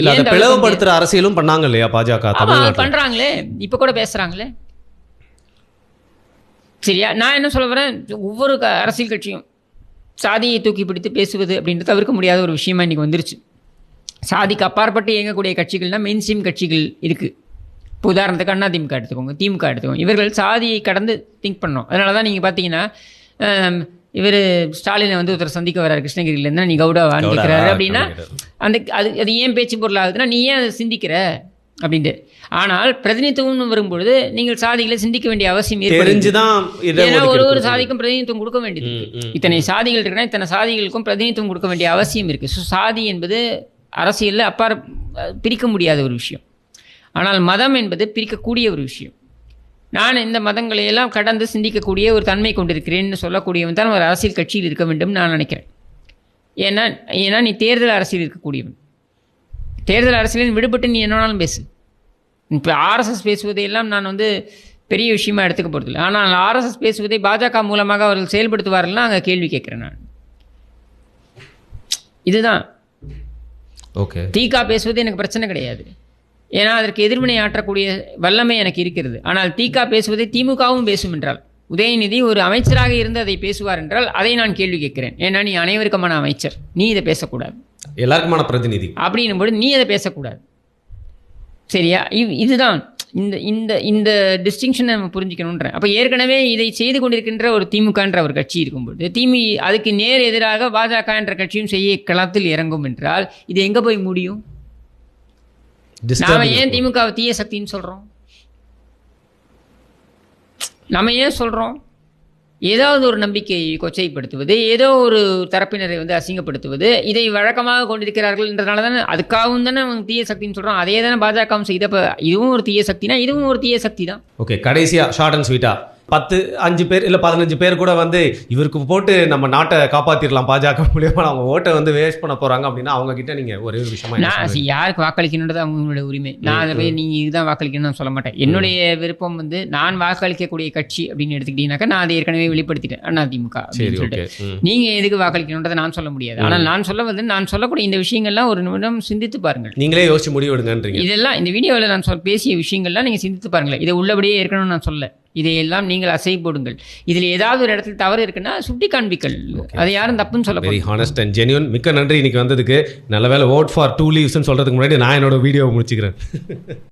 இல்ல அதை பிளவுபடுத்துற அரசியலும் பண்ணாங்க இல்லையா பாஜக பண்றாங்களே. இப்ப கூட பேசுறாங்களே. சரியா? நான் என்ன சொல்ல வரேன்? ஒவ்வொரு அரசியல் கட்சியும் சாதியை தூக்கி பிடித்து பேசுவது அப்படின்றது தவிர்க்க முடியாத ஒரு விஷயமா இன்னைக்கு வந்துருச்சு. சாதிக்கு அப்பாற்பட்டு இயங்கக்கூடிய கட்சிகள்னா மெயின் ஸ்ட்ரீம் கட்சிகள் இருக்கு. இப்போ உதாரணத்துக்கு அண்ணா திமுக எடுத்துக்கோங்க திமுக எடுத்துக்கோங்க. இவர்கள் சாதியை கடந்து திங்க் பண்ணோம் அதனால தான் நீங்கள் பார்த்தீங்கன்னா இவர் ஸ்டாலினை வந்து ஒருத்தர் சந்திக்க வர்றாரு கிருஷ்ணகிரியிலேருந்து. நீ கவுடா கேட்குறாரு அப்படின்னா. அந்த அது அது ஏன் பேச்சு பொருள் ஆகுதுன்னா நீ ஏன் அதை சிந்திக்கிற? அப்படின்ட்டு. ஆனால் பிரதிநிதித்துவம்னு வரும்பொழுது நீங்கள் சாதிகளை சிந்திக்க வேண்டிய அவசியம் தெரிஞ்சுதான் ஏன்னா ஒரு ஒரு. சாதிக்கும் பிரதிநிதித்துவம் கொடுக்க வேண்டியது. இத்தனை சாதிகள் இருக்குன்னா இத்தனை சாதிகளுக்கும் பிரதிநிதித்துவம் கொடுக்க வேண்டிய அவசியம் இருக்கு. ஸோ சாதி என்பது அரசியலில் அப்பாற பிரிக்க முடியாத ஒரு விஷயம். ஆனால் மதம் என்பது பிரிக்கக்கூடிய ஒரு விஷயம். நான் இந்த மதங்களை எல்லாம் கடந்து சிந்திக்கக்கூடிய ஒரு தன்மை கொண்டிருக்கிறேன்னு சொல்லக்கூடியவன் தான் ஒரு அரசியல் கட்சியில் இருக்க வேண்டும் நான் நினைக்கிறேன். ஏன்னா ஏன்னா நீ தேர்தல் அரசியல் இருக்கக்கூடியவன். தேர்தல் அரசியலில் விடுபட்டு நீ என்ன வேணாலும் பேசு. இப்போ ஆர்எஸ்எஸ் பேசுவதையெல்லாம் நான் வந்து பெரிய விஷயமா எடுத்துக்க போகிறதில்ல ஆனால் ஆர்எஸ்எஸ் பேசுவதை பாஜக மூலமாக அவர்கள் செயல்படுத்துவார்கள்னா அங்கே கேள்வி கேட்குறேன் நான். இதுதான். ஓகே. தீகா பேசுவது எனக்கு பிரச்சனை கிடையாது. ஏன்னா அதற்கு எதிர்வினை ஆற்றக்கூடிய வல்லமை எனக்கு இருக்கிறது. ஆனால் தீகா பேசுவதை திமுகவும் பேசும் என்றால் உதயநிதி ஒரு அமைச்சராக இருந்து அதை பேசுவார் என்றால் அதை நான் கேள்வி கேட்கிறேன். ஏன்னா நீ அனைவருக்குமான அமைச்சர். நீ இதை பேசக்கூடாது. எல்லாருக்குமான பிரதிநிதி. அப்படின்னும் போது நீ அதை பேசக்கூடாது. சரியா? இவ் இதுதான். இந்த இந்த இந்த டிஸ்டிங்ஷனை நம்ம புரிஞ்சுக்கணுன்றேன் அப்போ ஏற்கனவே இதை செய்து கொண்டிருக்கின்ற ஒரு திமுகன்ற ஒரு கட்சி இருக்கும்போது திமு அதுக்கு நேர் எதிராக பாஜக என்ற கட்சியும் செய்ய களத்தில் இறங்கும் என்றால் இது எங்கே போய் முடியும்? நாம ஏன் இருக்கும். திமுக தீய சக்தின்னு சொல்கிறோம் நம்ம ஏன் சொல்கிறோம் ஏதாவது ஒரு நம்பிக்கையை கொச்சைப்படுத்துவது ஏதோ ஒரு தரப்பினரை வந்து அசிங்கப்படுத்துவது இதை வழக்கமாக கொண்டிருக்கிறார்கள் என்றனால தானே அதுக்காகவும் தானே அவங்க தீய சக்தின்னு சொல்கிறோம் அதே தானே பாஜகவும் செய்தப்ப இதுவும் ஒரு தீய சக்தினா இதுவும் ஒரு தீய சக்தி தான் ஓகே கடைசியா ஷார்ட் அண்ட் ஸ்வீட்டாக பத்து அஞ்சு பேர் இல்ல பதினஞ்சு பேர் கூட வந்து இவருக்கு போட்டு நம்ம நாட்டை காப்பாத்திரலாம் பாஜக மூலியமா. அவங்க ஓட்டை வந்து வேஸ்ட் பண்ண போறாங்க அப்படின்னா அவங்க கிட்ட நீங்க ஒரே ஒரு விஷயமா நான் யாருக்கு வாக்களிக்கணுன்றது அவங்களோட உரிமை. நான் அதை போய் நீங்கள் இதுதான் வாக்களிக்கணும்னு சொல்ல மாட்டேன். என்னுடைய விருப்பம் வந்து நான் வாக்களிக்கக்கூடிய கட்சி அப்படின்னு எடுத்துக்கிட்டீங்கன்னாக்கா நான் அதை ஏற்கனவே வெளிப்படுத்திட்டேன். அண்ணா திமுக சரி அப்படின்னு ஓகே. சொல்லிட்டு நீங்க எதுக்கு வாக்களிக்கணுன்றதை நான் சொல்ல முடியாது. ஆனால் நான் சொல்ல வந்து நான் சொல்லக்கூடிய இந்த விஷயங்கள்லாம் ஒரு நிமிடம் சிந்தித்து பாருங்கள். நீங்களே யோசிச்சு முடிவெடுங்கன்றீங்க. இதெல்லாம் இந்த வீடியோவில் நான் சொல் பேசிய விஷயங்கள்லாம் நீங்கள் சிந்தித்து பாருங்களேன். இதை உள்ளபடியே இருக்கணும்னு நான் சொல்ல. இதையெல்லாம் நீங்கள் அசை போடுங்கள். இதில் ஏதாவது ஒரு இடத்துல தவறு இருக்குன்னா சுட்டி காண்பிக்கல். அதை யாரும் தப்புன்னு சொல்ல வெரி ஹானஸ்ட் அண்ட் ஜென்யூன் மிக்க நன்றி இன்னைக்கு வந்ததுக்கு. நல்ல வேலை ஓட் ஃபார் டூ லீவ்ஸ்னு சொல்றதுக்கு முன்னாடி நான் என்னோட வீடியோவை முடிச்சுக்கிறேன்.